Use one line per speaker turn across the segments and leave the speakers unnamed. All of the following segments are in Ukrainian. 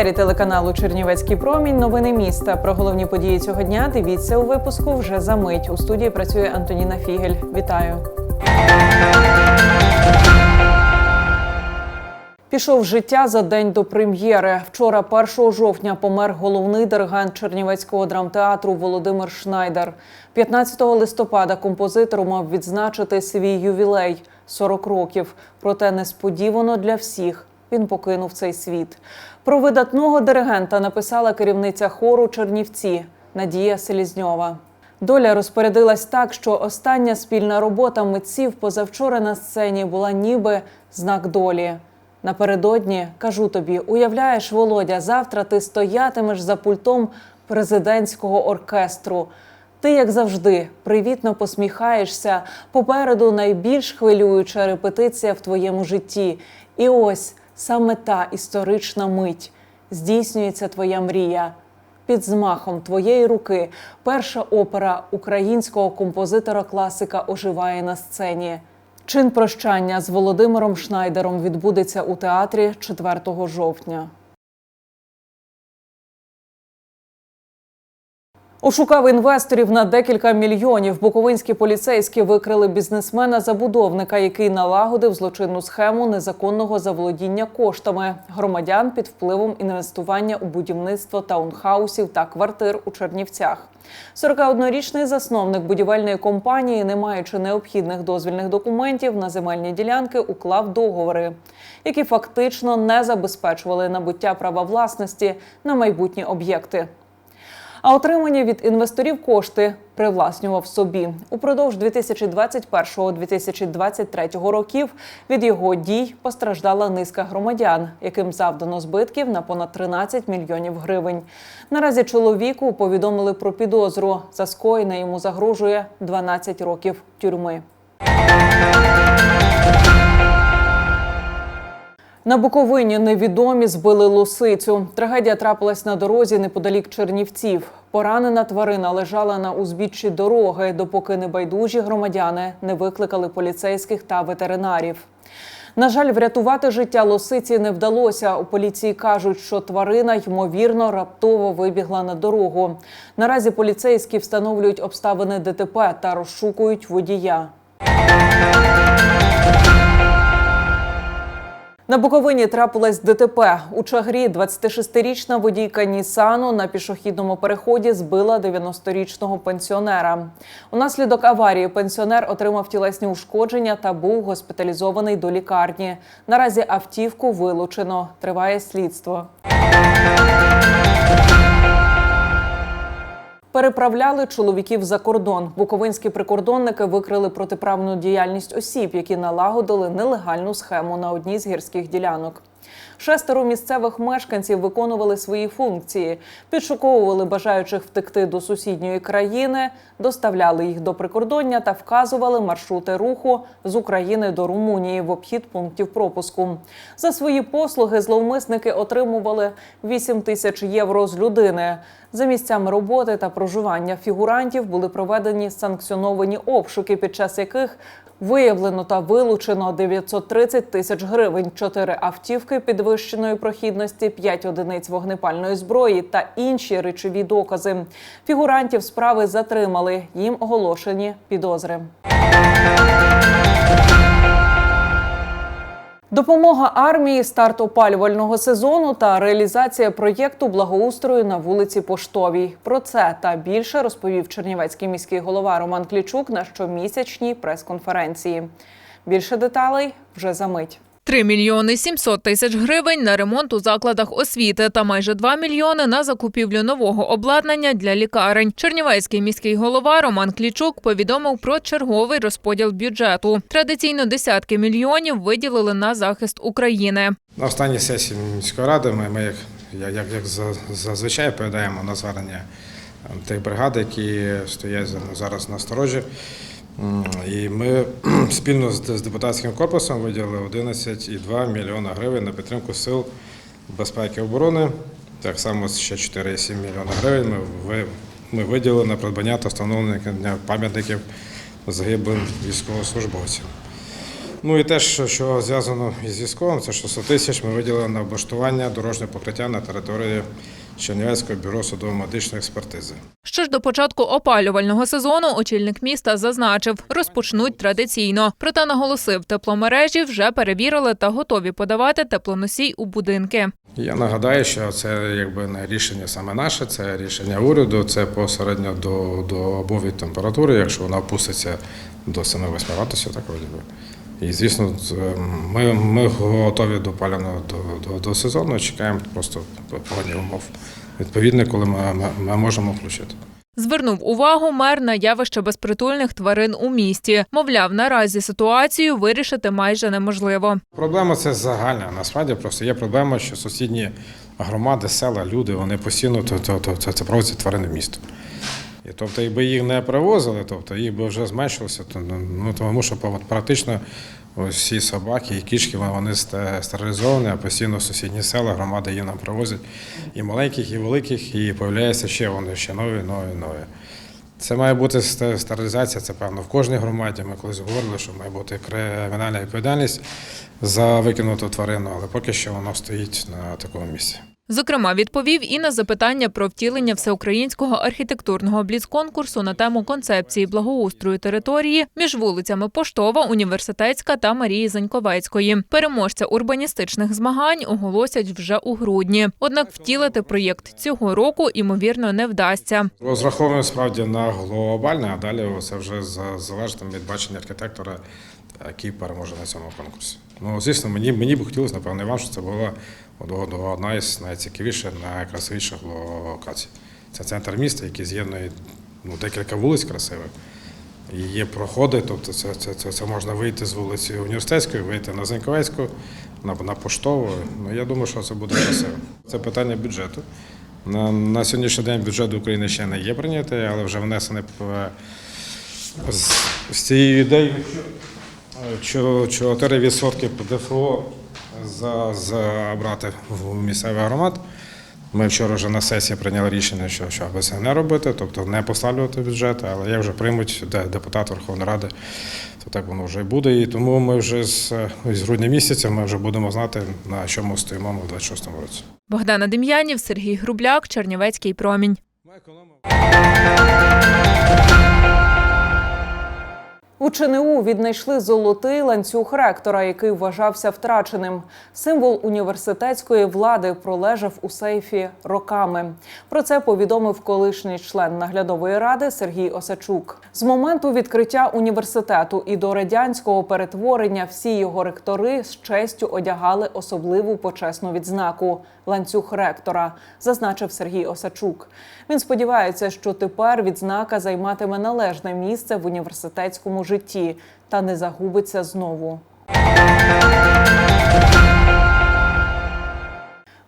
етері телеканалу Чернівецький промінь. Новини міста. Про головні події цього дня дивіться у випуску вже за мить. У студії працює Антоніна Фігель. Вітаю. Пішов життя за день до прем'єри. Вчора, 1 жовтня, помер головний диригент Чернівецького драмтеатру Володимир Шнайдер. 15 листопада композитор мав відзначити свій ювілей 40 років. Проте несподівано для всіх він покинув цей світ. Про видатного диригента написала керівниця хору Чернівці Надія Селізньова. Доля розпорядилась так, що остання спільна робота митців позавчора на сцені була ніби знак долі. Напередодні кажу тобі, уявляєш, Володя, завтра ти стоятимеш за пультом президентського оркестру. Ти, як завжди, привітно посміхаєшся. Попереду найбільш хвилююча репетиція в твоєму житті. І ось саме та історична мить здійснюється твоя мрія. Під змахом твоєї руки перша опера українського композитора-класика оживає на сцені. Чин прощання з Володимиром Шнайдером відбудеться у театрі 4 жовтня. Ошукав інвесторів на декілька мільйонів. Буковинські поліцейські викрили бізнесмена-забудовника, який налагодив злочинну схему незаконного заволодіння коштами громадян під впливом інвестування у будівництво таунхаусів та квартир у Чернівцях. 41-річний засновник будівельної компанії, не маючи необхідних дозвільних документів на земельні ділянки, уклав договори, які фактично не забезпечували набуття права власності на майбутні об'єкти. А отримані від інвесторів кошти привласнював собі. Упродовж 2021-2023 років від його дій постраждала низка громадян, яким завдано збитків на понад 13 мільйонів гривень. Наразі чоловіку повідомили про підозру. За скоєне йому загрожує 12 років тюрми. На Буковині невідомі збили лосицю. Трагедія трапилась на дорозі неподалік Чернівців. Поранена тварина лежала на узбіччі дороги, допоки небайдужі громадяни не викликали поліцейських та ветеринарів. На жаль, врятувати життя лосиці не вдалося. У поліції кажуть, що тварина ймовірно раптово вибігла на дорогу. Наразі поліцейські встановлюють обставини ДТП та розшукують водія. На Буковині трапилось ДТП. У Чагрі 26-річна водійка Нісану на пішохідному переході збила 90-річного пенсіонера. Унаслідок аварії пенсіонер отримав тілесні ушкодження та був госпіталізований до лікарні. Наразі автівку вилучено. Триває слідство. Переправляли чоловіків за кордон. Буковинські прикордонники викрили протиправну діяльність осіб, які налагодили нелегальну схему на одній з гірських ділянок. Шестеро місцевих мешканців виконували свої функції, підшуковували бажаючих втекти до сусідньої країни, доставляли їх до прикордоння та вказували маршрути руху з України до Румунії в обхід пунктів пропуску. За свої послуги зловмисники отримували 8 тисяч євро з людини. За місцями роботи та проживання фігурантів були проведені санкціоновані обшуки, під час яких виявлено та вилучено 930 тисяч гривень, 4 автівки підвищеної прохідності, 5 одиниць вогнепальної зброї та інші речові докази. Фігурантів справи затримали. Їм оголошені підозри. Допомога армії, старт опалювального сезону та реалізація проєкту благоустрою на вулиці Поштовій. Про це та більше розповів Чернівецький міський голова Роман Клічук на щомісячній прес-конференції. Більше деталей вже за мить.
3 мільйони 700 тисяч гривень на ремонт у закладах освіти та майже 2 мільйони на закупівлю нового обладнання для лікарень. Чернівецький міський голова Роман Клічук повідомив про черговий розподіл бюджету. Традиційно десятки мільйонів виділили на захист України.
На останній сесії міської ради ми, ми як, як, як, як за- зазвичай відповідаємо на звернення ем, тих бригад, які стоять за- зараз на сторожі. І ми спільно з, депутатським корпусом виділили 11,2 мільйона гривень на підтримку сил безпеки і оборони. Так само ще 4,7 мільйона гривень ми, ми виділили на придбання та встановлення пам'ятників загиблим військовослужбовцям. Ну і те, що, зв'язано із військовим, це що 100 тисяч ми виділили на облаштування дорожнього покриття на території Чернівецького бюро судово-медичної експертизи.
Що ж до початку опалювального сезону, очільник міста зазначив, розпочнуть традиційно. Проте наголосив, тепломережі вже перевірили та готові подавати теплоносій у будинки.
Я нагадаю, що це якби не рішення саме наше, це рішення уряду, це посередньо до, до обов'язку температури, якщо вона опуститься до 7-8 градусів, так вроді би. І звісно, ми, ми готові до опалювального до, до, до сезону, чекаємо просто погодні умов. Відповідно, коли ми, ми, ми можемо включити.
Звернув увагу мер на явище безпритульних тварин у місті. Мовляв, наразі ситуацію вирішити майже неможливо.
Проблема це загальна. Насправді просто є проблема, що сусідні громади, села, люди вони постійно то, це проводять тварини в місто. І тобто, якби їх не привозили, тобто їх би вже зменшилося, то ну тому що практично всі собаки і кішки вони стерилізовані, а постійно сусідні села, громади їм нам привозять і маленьких, і великих, і появляються ще вони ще нові, нові, нові. Це має бути стерилізація, це певно в кожній громаді. Ми колись говорили, що має бути кримінальна відповідальність за викинуту тварину, але поки що воно стоїть на такому місці.
Зокрема, відповів і на запитання про втілення всеукраїнського архітектурного бліцконкурсу на тему концепції благоустрою території між вулицями Поштова, Університетська та Марії Заньковецької. Переможця урбаністичних змагань оголосять вже у грудні. Однак втілити проєкт цього року ймовірно не вдасться.
Розраховуємо справді на глобальне, а далі це вже за- залежить від бачення архітектора, який переможе на цьому конкурсі. Ну, звісно, мені, мені б хотілося, напевно, вам, щоб це була од- одна із найцікавіших, найкрасивіших локацій. Це центр міста, який з'єднує ну, декілька вулиць красивих. І є проходи, тобто це, це, це, це можна вийти з вулиці Університетської, вийти на Заньковецьку, на, на Поштову. Ну, я думаю, що це буде красиво. Це питання бюджету. На, на сьогоднішній день бюджет України ще не є прийнятий, але вже внесений е, з, цією ідеєю, що 4% ПДФО за, забрати в місцевий громад. Ми вчора вже на сесії прийняли рішення, що, що аби це не робити, тобто не послаблювати бюджет, але як вже приймуть де- депутат Верховної Ради, то так воно вже і буде. І тому ми вже з, з грудня місяця ми вже будемо знати, на чому стоїмо ми в 26-му році.
Богдана Дем'янів, Сергій Грубляк, Чернівецький промінь.
У ЧНУ віднайшли золотий ланцюг ректора, який вважався втраченим. Символ університетської влади пролежав у сейфі роками. Про це повідомив колишній член наглядової ради Сергій Осачук. З моменту відкриття університету і до радянського перетворення всі його ректори з честю одягали особливу почесну відзнаку ланцюг ректора, зазначив Сергій Осачук. Він сподівається, що тепер відзнака займатиме належне місце в університетському житті та не загубиться знову.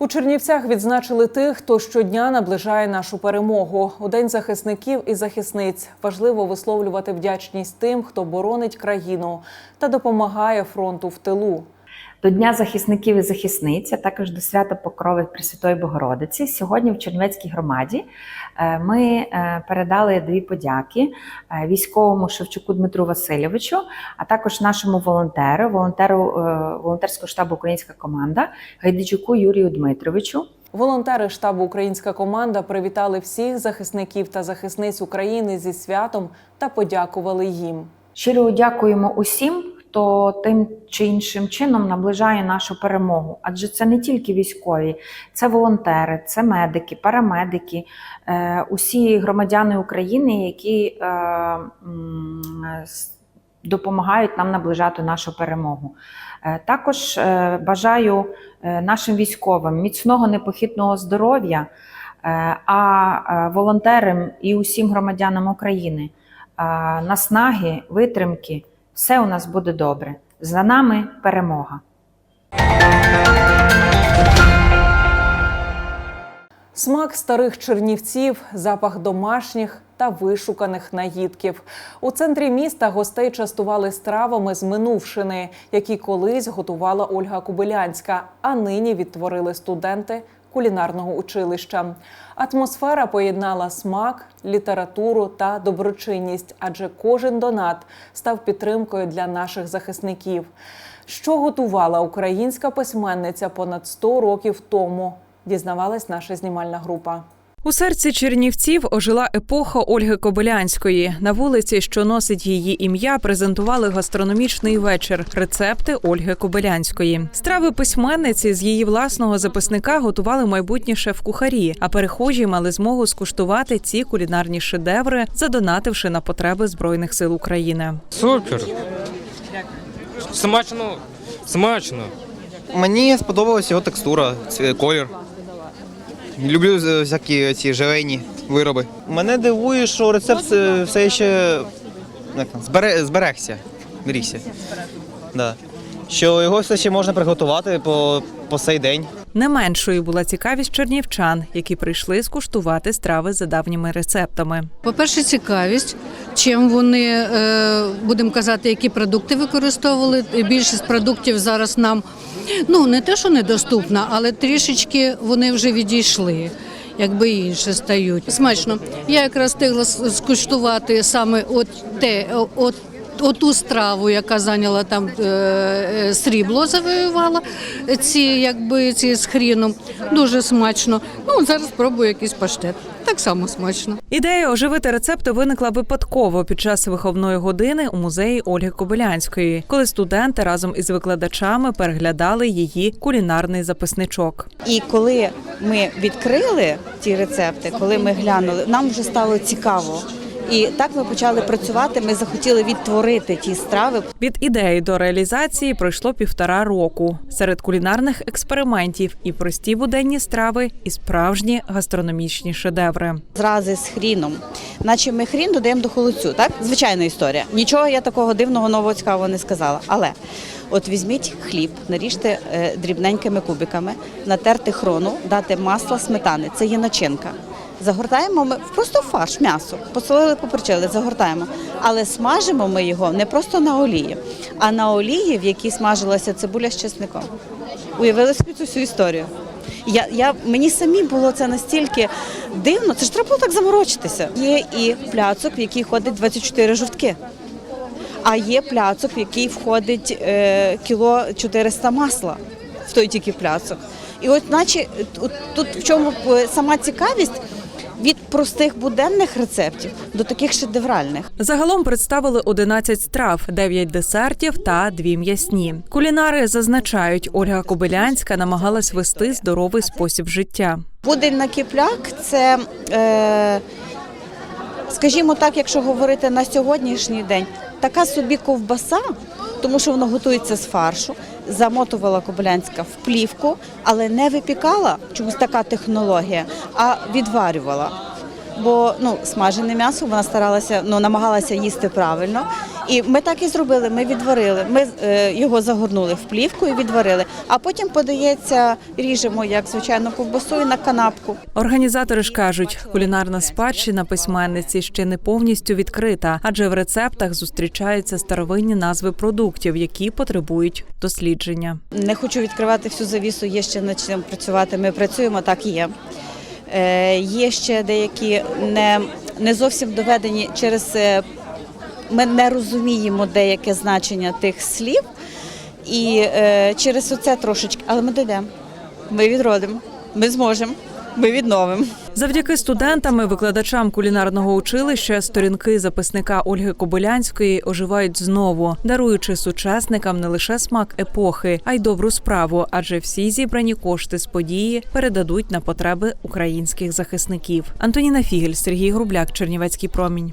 У Чернівцях відзначили тих, хто щодня наближає нашу перемогу. У день захисників і захисниць важливо висловлювати вдячність тим, хто боронить країну та допомагає фронту в тилу.
До Дня захисників і захисниць, а також до свята Покрови Пресвятої Богородиці. Сьогодні в Чернівецькій громаді е, ми е, передали дві подяки е, військовому Шевчуку Дмитру Васильовичу, а також нашому волонтеру, волонтеру волонтерського штабу Українська команда Гайдичуку Юрію Дмитровичу.
Волонтери штабу Українська команда привітали всіх захисників та захисниць України зі святом та подякували їм.
Щиро дякуємо усім, хто тим чи іншим чином наближає нашу перемогу. Адже це не тільки військові, це волонтери, це медики, парамедики, е, усі громадяни України, які е, допомагають нам наближати нашу перемогу. Е, Також бажаю нашим військовим міцного непохитного здоров'я, а волонтерам і усім громадянам України наснаги, витримки. Все у нас буде добре. За нами перемога.
Смак старих чернівців, запах домашніх та вишуканих наїдків. У центрі міста гостей частували стравами з минувшини, які колись готувала Ольга Кобилянська, а нині відтворили студенти
кулінарного училища. Атмосфера поєднала смак, літературу та доброчинність, адже кожен донат став підтримкою для наших захисників. Що готувала українська письменниця понад 100 років тому, дізнавалась наша знімальна група. У серці Чернівців ожила епоха Ольги Кобилянської. На вулиці, що носить її ім'я, презентували гастрономічний вечір рецепти Ольги Кобилянської. Страви письменниці з її власного записника готували майбутні шеф-кухарі, а перехожі мали змогу скуштувати ці кулінарні шедеври, задонативши на потреби збройних сил України.
Супер. Смачно. Смачно.
Мені сподобалась його текстура, колір. Люблю е, всякі ці желейні вироби. Мене дивує, що рецепт е, все ще як зберегся. Да. Що його все ще можна приготувати по, по сей день.
Не меншою була цікавість чернівчан, які прийшли скуштувати страви за давніми рецептами.
По-перше, цікавість, чим вони, е, будемо казати, які продукти використовували. Більшість продуктів зараз нам ну не те, що недоступна, але трішечки вони вже відійшли. Якби інше стають. Смачно. Я якраз встигла скуштувати саме от те, от, оту страву, яка зайняла там е, е, срібло, завоювала ці, якби ці з хріном. Дуже смачно. Ну, зараз спробую якийсь паштет. Так само смачно.
Ідея оживити рецепти виникла випадково під час виховної години у музеї Ольги Кобилянської, коли студенти разом із викладачами переглядали її кулінарний записничок.
І коли ми відкрили ті рецепти, коли ми глянули, нам вже стало цікаво. І так ми почали працювати. Ми захотіли відтворити ті страви.
Від ідеї до реалізації пройшло півтора року. Серед кулінарних експериментів і прості буденні страви, і справжні гастрономічні шедеври.
Зрази з хріном, наче ми хрін додаємо до холодцю. Так, звичайна історія. Нічого я такого дивного нового цікавого не сказала. Але от візьміть хліб, наріжте е, дрібненькими кубиками, натерти хрону, дати масла, сметани. Це є начинка. Загортаємо ми просто фарш, м'ясо, посолили, поперчили, загортаємо. Але смажимо ми його не просто на олії, а на олії, в якій смажилася цибуля з чесником. Уявили собі цю всю історію. Я, я, мені самі було це настільки дивно, це ж треба було так заморочитися. Є і пляцок, в який ходить 24 жовтки. А є пляцок, в який входить е, кіло 400 масла в той тільки пляцок. І от наче тут в чому е, сама цікавість від простих буденних рецептів до таких шедевральних.
Загалом представили 11 страв, 9 десертів та 2 м'ясні. Кулінари зазначають, Ольга Кобилянська намагалась вести здоровий спосіб життя.
Будень на кіпляк це, е, скажімо так, якщо говорити на сьогоднішній день, така собі ковбаса, тому що воно готується з фаршу, замотувала Кобилянська в плівку, але не випікала, чомусь така технологія, а відварювала. Бо ну, смажене м'ясо вона старалася, ну, намагалася їсти правильно. І ми так і зробили. Ми відварили. Ми е, його загорнули в плівку і відварили. А потім подається, ріжемо як звичайно ковбасу і на канапку.
Організатори ж кажуть, кулінарна спадщина письменниці ще не повністю відкрита, адже в рецептах зустрічаються старовинні назви продуктів, які потребують дослідження.
Не хочу відкривати всю завісу, є ще над чим працювати. Ми працюємо, так і є. Е, є ще деякі не, не зовсім доведені через е, ми не розуміємо деяке значення тих слів, і е, через оце трошечки, але ми дійдемо, ми відродимо, ми зможемо, ми відновимо.
Завдяки студентам і викладачам кулінарного училища сторінки записника Ольги Кобилянської оживають знову, даруючи сучасникам не лише смак епохи, а й добру справу, адже всі зібрані кошти з події передадуть на потреби українських захисників. Антоніна Фігель, Сергій Грубляк, Чернівецький промінь.